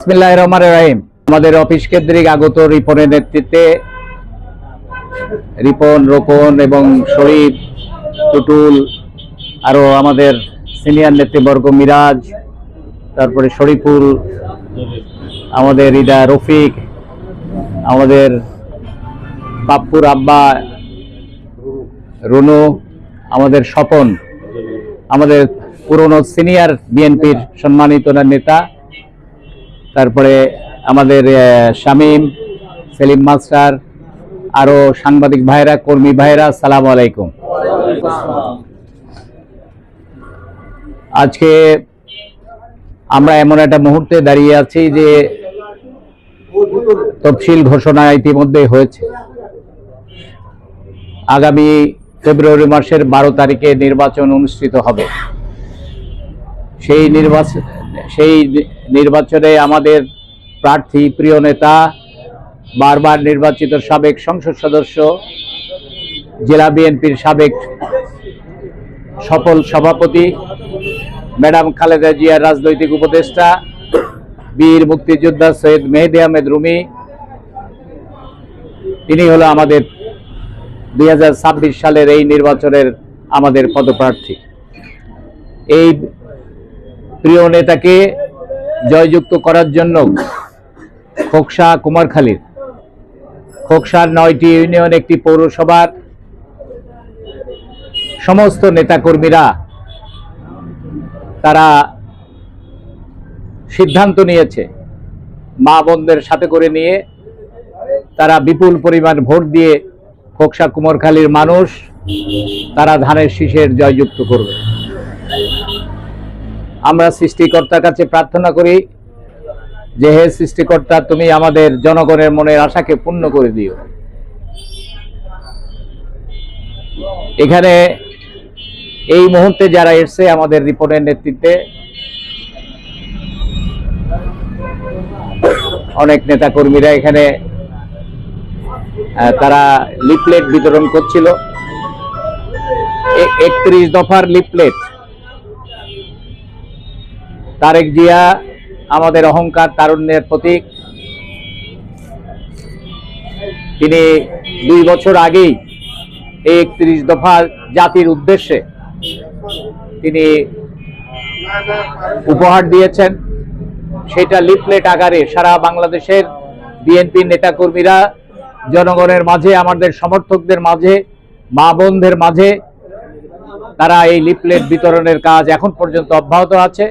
বিসমিল্লাহির রহমানির রহিম। আমাদের অফিস কেন্দ্রিক আগত রিপনের নেতৃত্বে রিপন রোকন এবং শরীফ, টুটুল আরও আমাদের সিনিয়র নেতৃবর্গ মিরাজ, তারপরে শরীফুল, আমাদের রিদা রফিক, আমাদের বাপ্পুর আব্বা, রুনু, আমাদের স্বপন, আমাদের পুরনো সিনিয়র বিএনপির সম্মানিত নেতা তারপরে আমাদের শামীম, সেলিম মাস্টার, আরও সাংবাদিক ভাইরা কর্মী ভাইরা সালাম আলাইকুম। আজকে আমরা এমন একটা মুহূর্তে দাঁড়িয়ে আছি যে তফসিল ঘোষণা ইতিমধ্যে হয়েছে। আগামী ফেব্রুয়ারি মাসের বারো তারিখে নির্বাচন অনুষ্ঠিত হবে। সেই নির্বাচন সেই নির্বাচনে আমাদের প্রার্থী, প্রিয় নেতা, বারবার নির্বাচিত সাবেক সংসদ সদস্য, জেলা বিএনপির সাবেক সফল সভাপতি, ম্যাডাম খালেদা জিয়ার রাজনৈতিক উপদেষ্টা, বীর মুক্তিযোদ্ধা সৈয়দ মেহেদি আহমেদ রুমি, তিনি হলো আমাদের দুই হাজার ছাব্বিশ সালের এই নির্বাচনের আমাদের পদপ্রার্থী। এই প্রিয় নেতাকে জয়যুক্ত করার জন্য খোকসা কুমারখালীর খোকসার নয়টি ইউনিয়ন, একটি পৌরসভার সমস্ত নেতাকর্মীরা তারা সিদ্ধান্ত নিয়েছে মা বোনদের সাথে করে নিয়ে তারা বিপুল পরিমাণ ভোট দিয়ে খোকসা কুমারখালীর মানুষ তারা ধানের শীষের জয়যুক্ত করবে। আমরা সৃষ্টিকর্তার কাছে প্রার্থনা করি যে হে সৃষ্টিকর্তা, তুমি আমাদের জনগণের মনের আশাকে পূর্ণ করে দিও। এখানে এই মুহূর্তে যারা এসছে আমাদের রিপোর্টের নেতৃত্বে, অনেক নেতা কর্মীরা এখানে তারা লিপলেট বিতরণ করছিল। একত্রিশ দফার লিফলেট তারেক জিয়া, আমাদের অহংকার তারুণ্যের প্রতীক। তিনি দুই বছর আগেই একত্রিশ দফা জাতির উদ্দেশ্যে তিনি উপহার দিয়েছেন। সেটা লিফলেট আকারে সারা বাংলাদেশের বিএনপি নেতাকর্মীরা, জনগণের মাঝে, আমাদের সমর্থকদের মাঝে, মা বোনদের মাঝে, তারা এই লিফলেট বিতরণের কাজ এখন পর্যন্ত অব্যাহত আছে।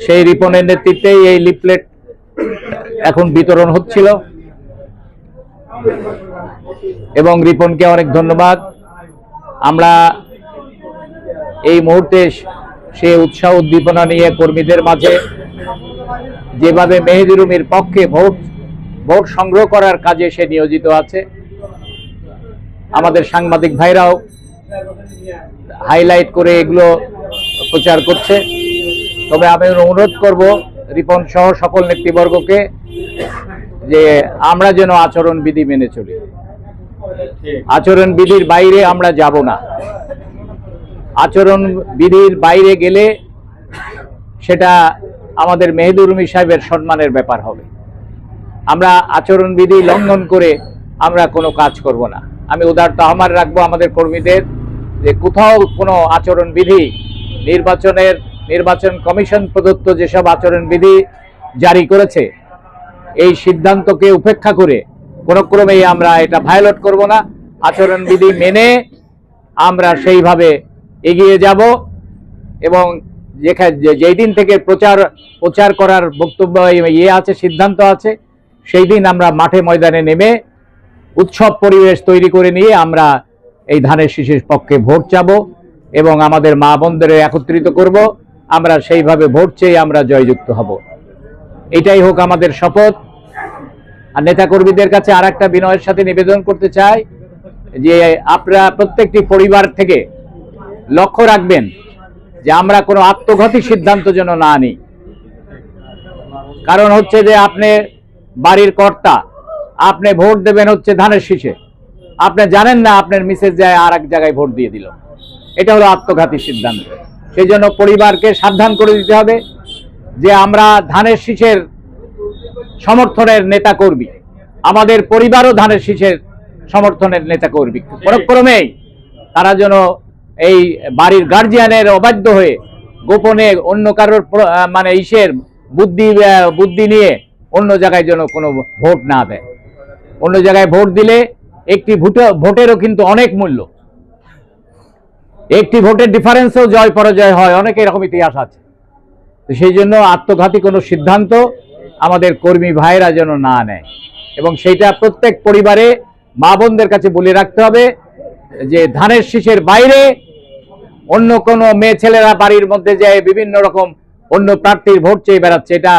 সেই রিপনের নেতৃত্বেই এই লিফলেট এখন বিতরণ হচ্ছিল। এবং রিপনকে অনেক ধন্যবাদ। আমরা এই মুহূর্তে সে উৎসাহ উদ্দীপনা নিয়ে কর্মীদের মাঝে যেভাবে মেহেদি রুমির পক্ষে ভোট ভোট সংগ্রহ করার কাজে সে নিয়োজিত আছে। আমাদের সাংবাদিক ভাইরাও হাইলাইট করে এগুলো প্রচার করছে। তবে আমি অনুরোধ করব রিপন সহ সকল নেতৃবর্গকে যে আমরা যেন আচরণ বিধি মেনে চলি। আচরণ বিধির বাইরে আমরা যাব না। আচরণ বিধির বাইরে গেলে সেটা আমাদের মেহেদুর রুমি সাহেবের সম্মানের ব্যাপার হবে। আমরা আচরণ বিধি লঙ্ঘন করে আমরা কোনো কাজ করব না। আমি উদারতা আমার রাখব আমাদের কর্মীদের যে কোথাও কোনো আচরণ বিধি নির্বাচনের নির্বাচন কমিশন প্রদত্ত যেসব আচরণ বিধি জারি করেছে, এই সিদ্ধান্তকে উপেক্ষা করে কোনো ক্রমেই আমরা এটা ভায়োলেট করব না। আচরণ বিধি মেনে আমরা সেইভাবে এগিয়ে যাব এবং যেখানে যেই দিন থেকে প্রচার প্রচার করার বক্তব্য ইয়ে আছে, সিদ্ধান্ত আছে সেই দিন আমরা মাঠে ময়দানে নেমে উৎসব পরিবেশ তৈরি করে নিয়ে আমরা এই ধানের শীষের পক্ষে ভোট চাব এবং আমাদের মা বোনদের একত্রিত করব। আমরা সেইভাবে ভোট চেয়ে আমরা জয়যুক্ত হব। এটাই হোক আমাদের শপথ। আর নেতাকর্মীদের কাছে আর একটা বিনয়ের সাথে নিবেদন করতে চাই যে আপনারা প্রত্যেকটি পরিবার থেকে লক্ষ্য রাখবেন যে আমরা কোনো আত্মঘাতী সিদ্ধান্ত যেন না নিই। কারণ হচ্ছে যে আপনি বাড়ির কর্তা, আপনি ভোট দেবেন হচ্ছে ধানের শীষে। আপনি জানেন না আপনার মিসেস যায় আর এক জায়গায় ভোট দিয়ে দিল। এটা হলো আত্মঘাতী সিদ্ধান্ত। সেই জন্য পরিবারকে সাবধান করে দিতে হবে যে আমরা ধানের শীষের সমর্থনের নেতা কর্মী। আমাদের পরিবারও ধানের শীষের সমর্থনের নেতা কর্মী। পরক্রমেই তারা যেন এই বাড়ির গার্জিয়ানের অবাধ্য হয়ে গোপনে অন্য কারোর মানে ইসের বুদ্ধি বুদ্ধি নিয়ে অন্য জায়গায় যেন কোনো ভোট না দেয়। অন্য জায়গায় ভোট দিলে একটি ভোটে- ভোটেরও কিন্তু অনেক মূল্য। একটি ভোটের ডিফারেন্সেও জয় পরাজয় হয়, অনেক এরকম ইতিহাস আছে। তো সেই জন্য আত্মঘাতী কোনো সিদ্ধান্ত আমাদের কর্মী ভাইরা যেন না নেয়। এবং সেইটা প্রত্যেক পরিবারে মা বোনদের কাছে বলে রাখতে হবে যে, ধানের শীষের বাইরে অন্য কোনো মেয়ে ছেলেরা বাড়ির মধ্যে যায় বিভিন্ন রকম অন্য প্রার্থীর ভোট চেয়ে বেড়াচ্ছে। এটা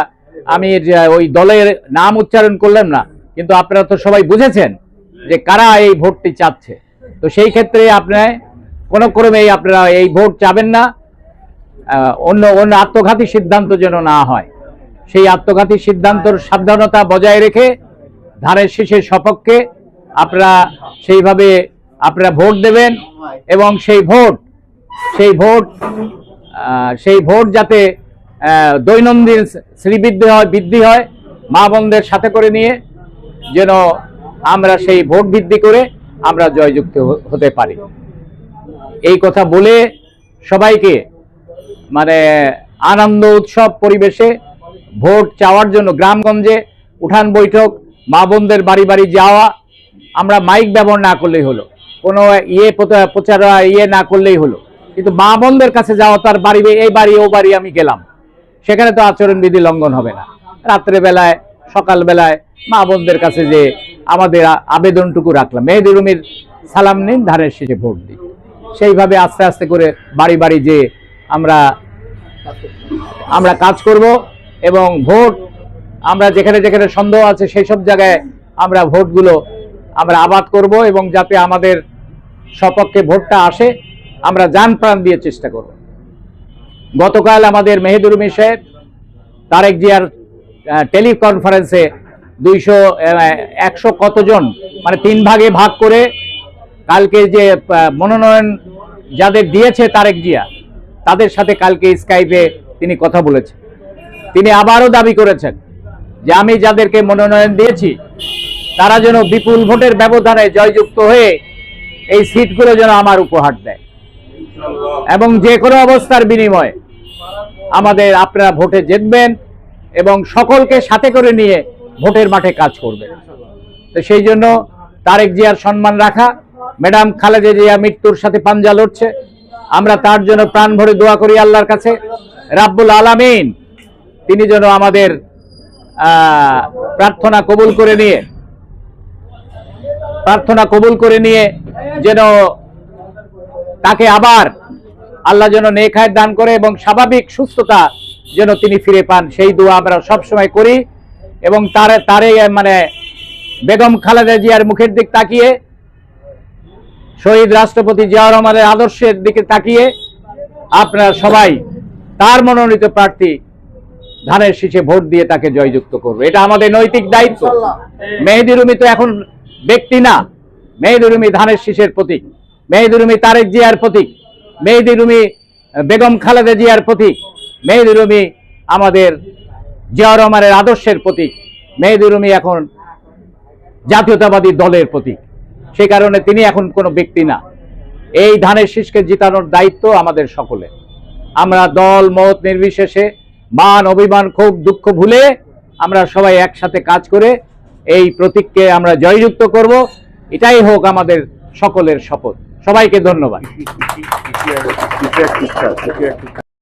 আমি ওই দলের নাম উচ্চারণ করলাম না, কিন্তু আপনারা তো সবাই বুঝেছেন যে কারা এই ভোটটি চাচ্ছে। তো সেই ক্ষেত্রে আপনার কোনো ক্রমেই আপনারা এই ভোট চাবেন না অন্য অন্য আত্মঘাতী সিদ্ধান্ত যেন না হয়। সেই আত্মঘাতী সিদ্ধান্তর সাবধানতা বজায় রেখে, ধানের শীষের সপক্ষে আপনারা সেইভাবে আপনারা ভোট দেবেন এবং সেই ভোট সেই ভোট সেই ভোট যাতে দৈনন্দিন শ্রীবৃদ্ধি হয়, বৃদ্ধি হয়, মা বোনদের সাথে করে নিয়ে যেন আমরা সেই ভোট বৃদ্ধি করে আমরা জয়যুক্ত হতে পারি। এই কথা বলে সবাইকে মানে আনন্দ উৎসব পরিবেশে ভোট চাওয়ার জন্য গ্রামগঞ্জে উঠান বৈঠক, মা বোনদের বাড়ি বাড়ি যাওয়া, আমরা মাইক ব্যবহার না করলেই হলো। কোনো ইয়ে প্রচার- ইয়ে না করলেই হলো। কিন্তু মা বোনদের কাছে যাওয়া তার বাড়ি এই বাড়ি, ও বাড়ি আমি গেলাম। সেখানে তো আচরণবিধি লঙ্ঘন হবে না। রাত্রে বেলায় সকাল বেলায় মা বোনদের কাছে যে আমাদের আবেদনটুকু রাখলাম। মেহেদি রুমির সালাম নিন ধানের শেষে ভোট দিই। সেইভাবে আস্তে আস্তে করে বাড়ি বাড়ি যে আমরা আমরা কাজ করব এবং ভোট, আমরা যেখানে যেখানে সন্দেহ আছে সেই সব জায়গায় আমরা ভোটগুলো আমরা আবাদ করব এবং যাতে আমাদের সপক্ষে ভোটটা আসে, আমরা যান প্রাণ দিয়ে চেষ্টা করব। গতকাল আমাদের মেহেদুর সাহেব, তারেক জিয়ার টেলিকনফারেন্সে দুইশো একশো কতজন মানে তিন ভাগে ভাগ করে কালকে যে মনোনয়ন যাদের দিয়েছে তারেক জিয়া, তাদের সাথে কালকে স্কাইপে তিনি কথা বলেছেন। তিনি আবারও দাবি করেছেন যে আমি যাদেরকে মনোনয়ন দিয়েছি, তারা যেন বিপুল ভোটের ব্যবধানে জয়যুক্ত হয়ে এই সিটগুলো যেন আমার উপহার দেয়। এবং যে কোনো অবস্থার বিনিময়ে আমাদের আপনারা ভোটে জিতবেন এবং সকলকে সাথে করে নিয়ে ভোটের মাঠে কাজ করবেন। তো সেই জন্য তারেক জিয়ার সম্মান রাখা ম্যাডাম খালেদা জিয়া মৃত্যুর সাথে পাঞ্জা লড়ছে। আমরা তার জন্য প্রাণ ভরে দোয়া করি আল্লাহর কাছে। রাব্বুল আলামিন, তিনি যেন আমাদের প্রার্থনা কবুল করে নিয়ে, প্রার্থনা কবুল করে নিয়ে যেন তাকে আবার আল্লাহ যেন নেখায় দান করে এবং স্বাভাবিক সুস্থতা যেন তিনি ফিরে পান, সেই দোয়া আমরা সবসময় করি। এবং তার, তারে মানে বেগম খালেদা জিয়ার মুখের দিক তাকিয়ে শহীদ রাষ্ট্রপতি জিয়া রহমানের আদর্শের দিকে তাকিয়ে আপনারা সবাই তার মনোনীত প্রার্থী ধানের শীষে ভোট দিয়ে তাকে জয়যুক্ত করবে। এটা আমাদের নৈতিক দায়িত্ব। মেহেদি রুমি তো এখন ব্যক্তি না। মেহেদি রুমি ধানের শীষের প্রতীক। মেহেদি রুমি তারেক জিয়ার প্রতীক। মেহেদি রুমি বেগম খালেদা জিয়ার প্রতীক। মেহেদি রুমি আমাদের জিয়া রহমানের আদর্শের প্রতীক। মেহেদি রুমি এখন জাতীয়তাবাদী দলের প্রতীক। সেই কারণে তিনি এখন কোনো ব্যক্তি না। এই ধানের শীষকে জিতানোর দায়িত্ব আমাদের সকলে আমরা দল, মত নির্বিশেষে মান, অভিমান খুব দুঃখ ভুলে আমরা সবাই একসাথে কাজ করে এই প্রতীককে আমরা জয়যুক্ত করব। এটাই হোক আমাদের সকলের শপথ। সবাইকে ধন্যবাদ।